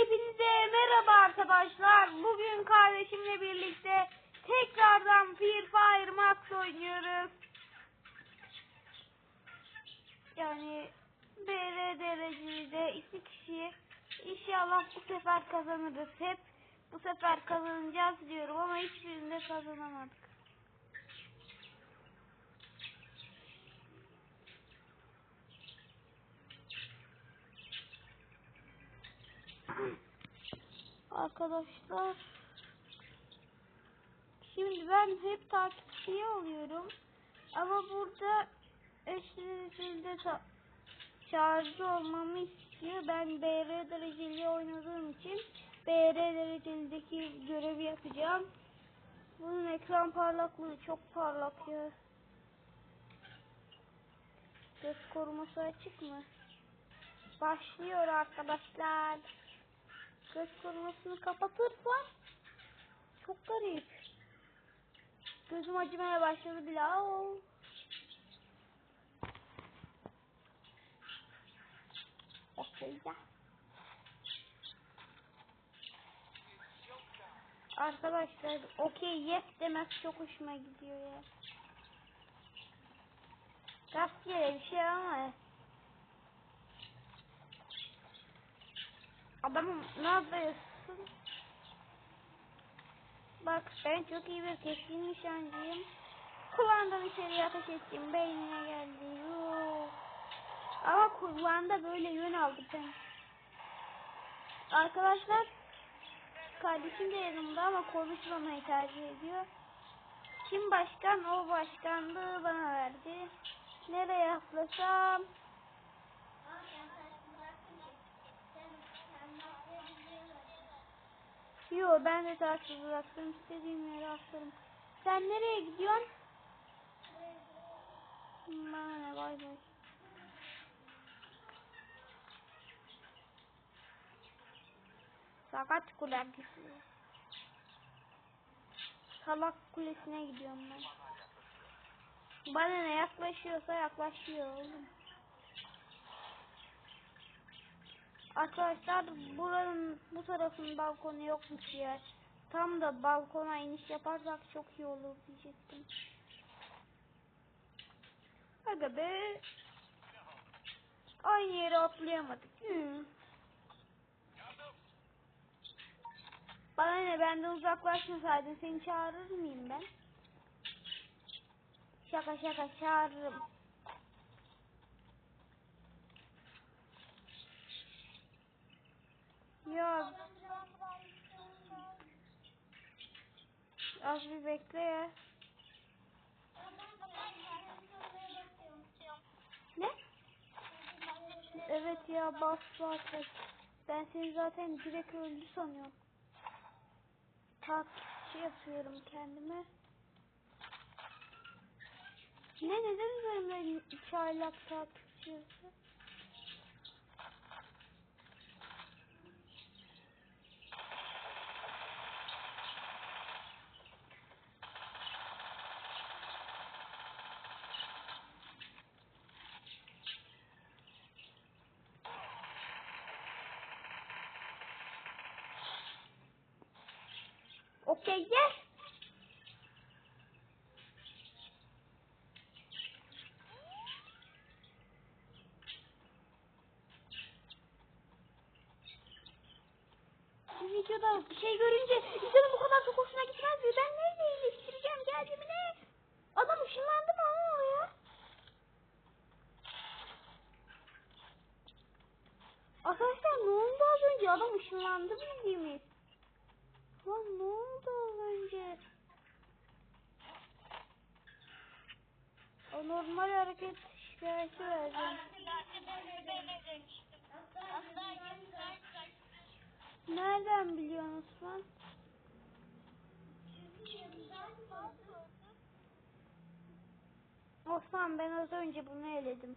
Hepinize merhaba arkadaşlar. Bugün kardeşimle birlikte tekrardan Free Fire Max oynuyoruz. Yani BR derecede iki kişi İnşallah bu sefer kazanırız. Hep bu sefer kazanacağız diyorum ama hiçbirinde kazanamadık. Arkadaşlar Şimdi ben hep takipçiye oluyorum. Ama burada eşleşilde ta şarjı olmamı istiyor. Ben BR dereceli oynadığım için BR derecelideki görevi yapacağım. Bunun ekran parlaklığı çok parlak ya. Göz koruması açık mı? Başlıyor arkadaşlar. Göz korumasını kapatırsam çok garip. Gözüm acımaya başladı bile. Aa. Ya. Arkadaşlar okey yes demek çok hoşuma gidiyor ya. Rastgele bir şey ama Adamım ne yapıyorsun? Bak ben çok iyi bir keskin nişancıyım. Kulağından içeriye ateş ettim. Beynine geldi. Yoo. Ama kulağında böyle yön aldı ben. Arkadaşlar kardeşim de yanımda ama konuşmamayı tercih ediyor. Kim başkan o başkanlığı bana verdi. Nereye atlasam? Yo ben de takip bıraktım. istediğim yere atlarım. Sen nereye gidiyorsun? Bana ne bay bay. Sakat kulesi. Salak kulesine gidiyorum ben. Bana ne yaklaşıyorsa yaklaşıyor oğlum. Arkadaşlar buranın bu tarafın balkonu yokmuş ya. Tam da balkona iniş yaparsak çok iyi olur diyecektim. Aga be. Aynı yere atlayamadık. Hı. Bana ne benden uzaklaşmasaydın seni çağırır mıyım ben? Şaka şaka çağırırım. Ya az bir bekle ya. Ne? Evet ya bas bas bas. Ben seni zaten direkt öldü sanıyorum. Takipçi yapıyorum kendime. Ne neden üzerimde iki aylak takipçi yazıyor? Bu videoda bir şey görünce insanın bu kadar çok hoşuna gitmez mi? Ben neyle iyileştireceğim geldiğimi ne? Adam ışınlandı mı ama oraya? Arkadaşlar ne oldu az önce? Adam ışınlandı bildiğimiz. Lan ne oldu az önce? O normal hareket şikayeti verdim. Nereden biliyorsun Osman? Osman ben az önce bunu eledim.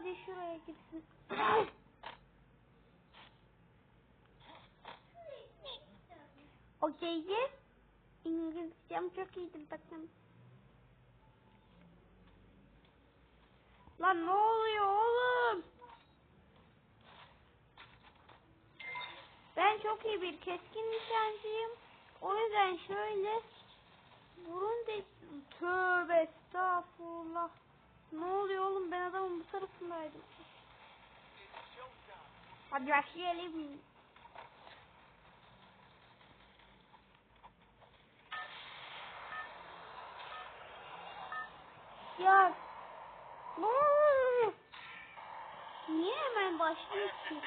Hadi şuraya gitsin. Okeyci. İngilizcem çok iyidir bakın. Lan ne oluyor oğlum? Ben çok iyi bir keskin nişancıyım. O yüzden şöyle vurun de tövbe estağfurullah. Ne oluyor oğlum ben adamın bu tarafındaydım. Hadi başlayalım. Ya? Niye hemen başlıyorsun?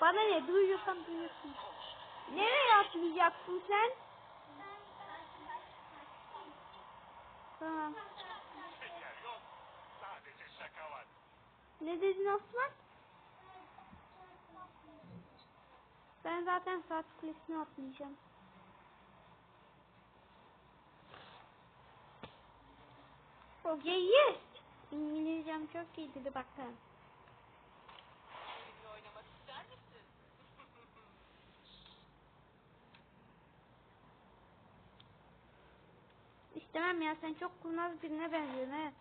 Bana ne duyuyorsan duyuyorsun. Nereye atlayacaksın sen? Tamam. Şeker yok. Sadece şaka var. Ne dedin aslan? Ben zaten saat kulesine atlayacağım. Okay, yes. İngilizcem çok iyiydi ister misin? İstemem ya sen çok kurnaz birine benziyorsun he.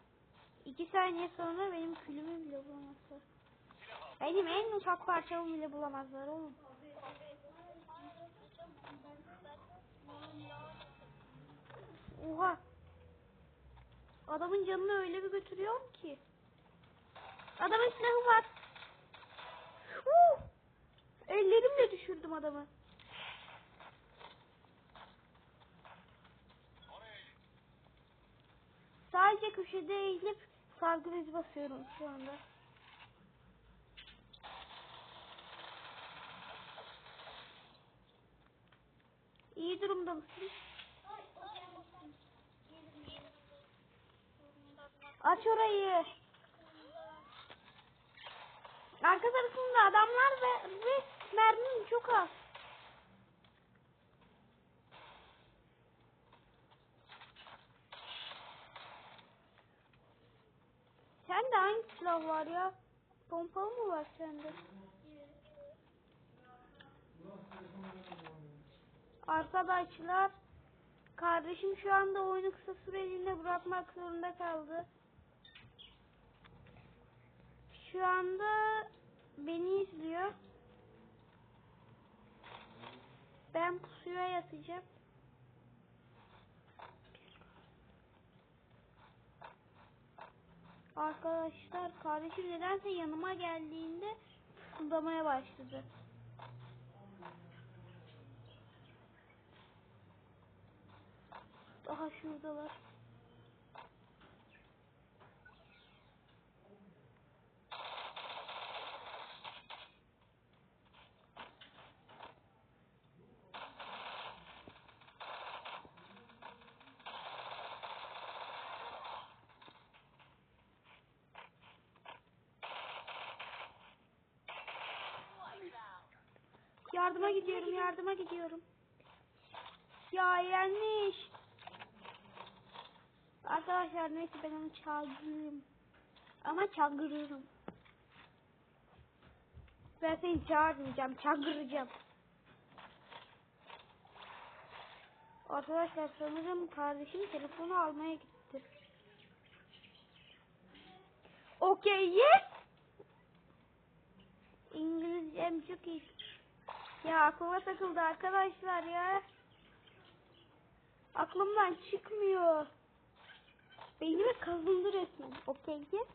İki saniye sonra benim külümü bile bulamazlar. Benim en ufak parçamı bile bulamazlar oğlum. Oha. Adamın canını öyle bir götürüyorum ki. Adamın silahı var. Uh! Ellerimle düşürdüm adamı. Sadece köşede eğilip sargı bezi basıyorum şu anda. İyi durumda mısın? Aç orayı. Arka tarafında adamlar ve, ve mermim çok az. Sende hangi silah var ya? Pompalı mı var sende? Arkadaşlar kardeşim şu anda oyunu kısa süreliğine bırakmak zorunda kaldı. Şu anda beni izliyor. Ben pusuya yatacağım. Arkadaşlar kardeşim nedense yanıma geldiğinde fısıldamaya başladı. Daha şuradalar. Yardıma gidiyorum, yardıma gidiyorum. Ya yenmiş. Arkadaşlar neyse ben onu çağırırım. Ama çağırırım. Ben seni çağırmayacağım, çağıracağım. Arkadaşlar sanırım kardeşim telefonu almaya gitti. Okey, yes. İngilizcem çok iyi. Ya aklıma takıldı arkadaşlar ya. Aklımdan çıkmıyor. Beynime kazındı resmen. Okey ki.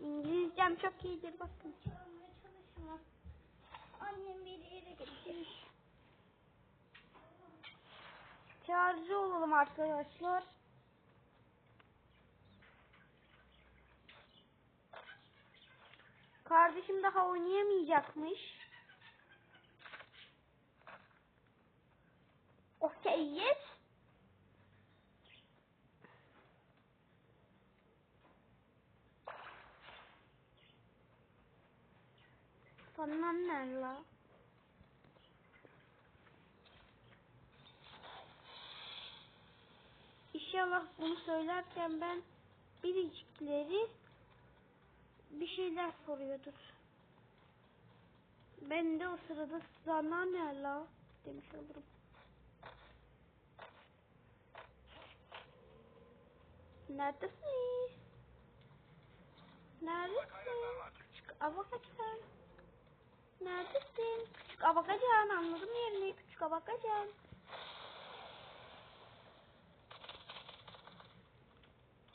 İngilizcem çok iyidir bakın. Annem bir yere getirmiş. Çağrıcı olalım arkadaşlar. Kardeşim daha oynayamayacakmış. Yes. Sana ne la? İnşallah bunu söylerken ben biricikleri bir şeyler soruyordur. Ben de o sırada sana ne la demiş olurum. Neredesin? Neredesin? Ama kaçın. Neredesin? Küçük abakacan anladım yerini. Küçük abakacan.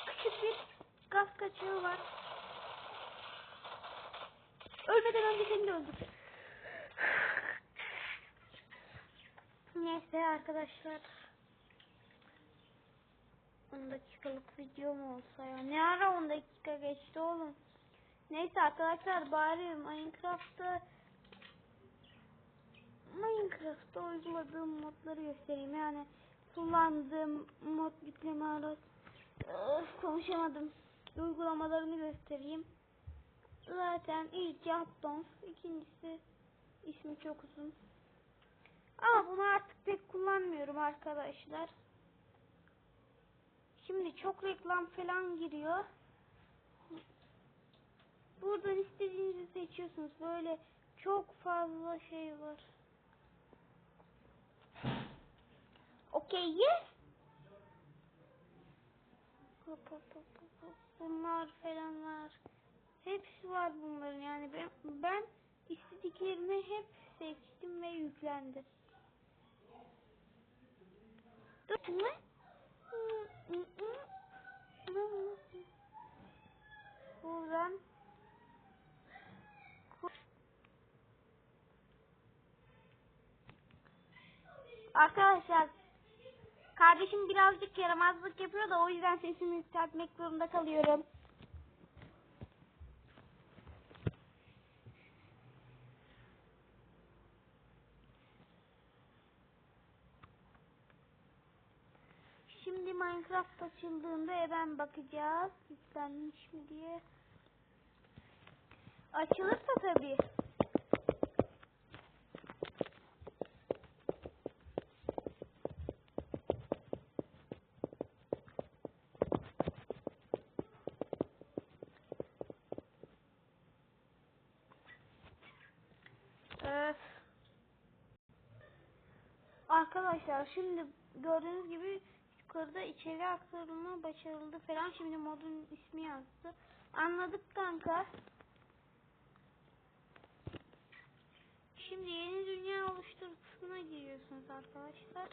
Küçük bir gaz kaçağı var. Ölmeden önce seni de öldürdü. Neyse arkadaşlar. 10 dakikalık video mu olsa ya? Ne ara 10 dakika geçti oğlum? Neyse arkadaşlar bari Minecraft'ta Minecraft'ta uyguladığım modları göstereyim. Yani kullandığım mod yükleme araç konuşamadım. Uygulamalarını göstereyim. Zaten ilk Yaptons, ikincisi ismi çok uzun. Ama bunu artık pek kullanmıyorum arkadaşlar. Şimdi çok reklam falan giriyor. Buradan istediğinizi seçiyorsunuz. Böyle çok fazla şey var. Okey yes. Bunlar falan var. Hepsi var bunların yani ben, ben istediklerimi hep seçtim ve yüklendi. Dur ne? Buradan Arkadaşlar kardeşim birazcık yaramazlık yapıyor da o yüzden sesimi yükseltmek zorunda kalıyorum. Şimdi Minecraft açıldığında hemen bakacağız. Yüklenmiş mi diye. Açılırsa tabii. Arkadaşlar şimdi gördüğünüz gibi yukarıda içeri aktarılma başarıldı falan. Şimdi modun ismi yazdı. Anladık kanka. Şimdi yeni dünya oluştur kısmına giriyorsunuz arkadaşlar.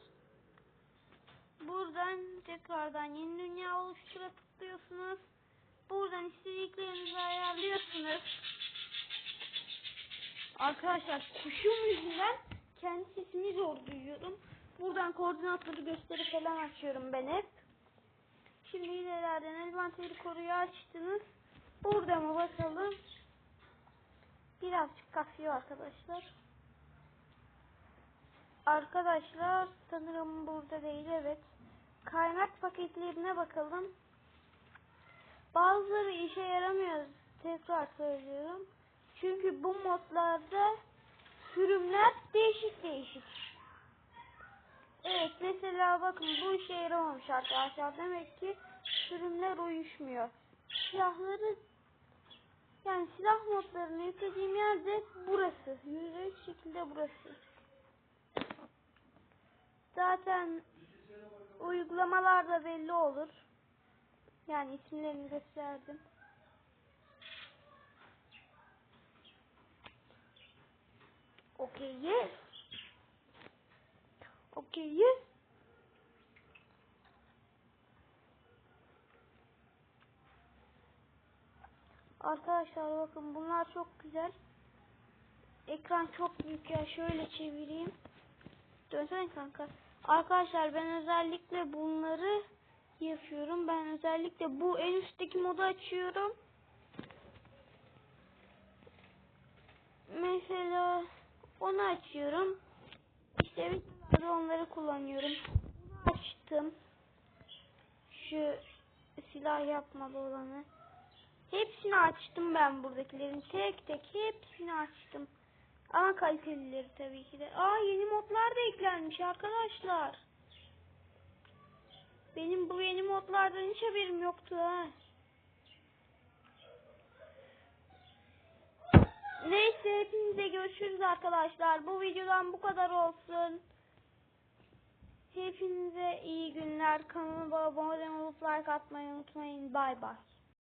Buradan tekrardan yeni dünya oluştura tıklıyorsunuz. Buradan istediklerinizi ayarlıyorsunuz. Arkadaşlar kuşum yüzünden kendi sesimi zor duyuyorum. Buradan koordinatları gösteri falan açıyorum ben hep. Şimdi ileriden envanteri koruyu açtınız. Burada mı bakalım? Birazcık kasıyor arkadaşlar. Arkadaşlar sanırım burada değil evet. Kaynak paketlerine bakalım. Bazıları işe yaramıyor. Tekrar söylüyorum. Çünkü bu modlarda sürümler değişik değişik. Evet mesela bakın bu işe yaramamış arkadaşlar. Demek ki sürümler uyuşmuyor. Silahları yani silah modlarını yüklediğim yerde burası. Yüzde yüz şekilde burası. Zaten uygulamalarda belli olur. Yani isimlerini gösterdim. Okay, yes. Okay. Arkadaşlar bakın bunlar çok güzel. Ekran çok büyük ya. Şöyle çevireyim. Dönsene kanka. Arkadaşlar ben özellikle bunları yapıyorum. Ben özellikle bu en üstteki modu açıyorum. Mesela onu açıyorum. İşte videolarda onları kullanıyorum. Bunu açtım. Şu silah yapmalı olanı. Hepsini açtım ben buradakilerin. Tek tek hepsini açtım. Ama kalitelileri tabii ki de. Aa yeni modlar da eklenmiş arkadaşlar. Benim bu yeni modlardan hiç haberim yoktu ha. Neyse hepinize görüşürüz arkadaşlar. Bu videodan bu kadar olsun. Hepinize iyi günler. Kanalıma abone olup like atmayı unutmayın. Bay bay.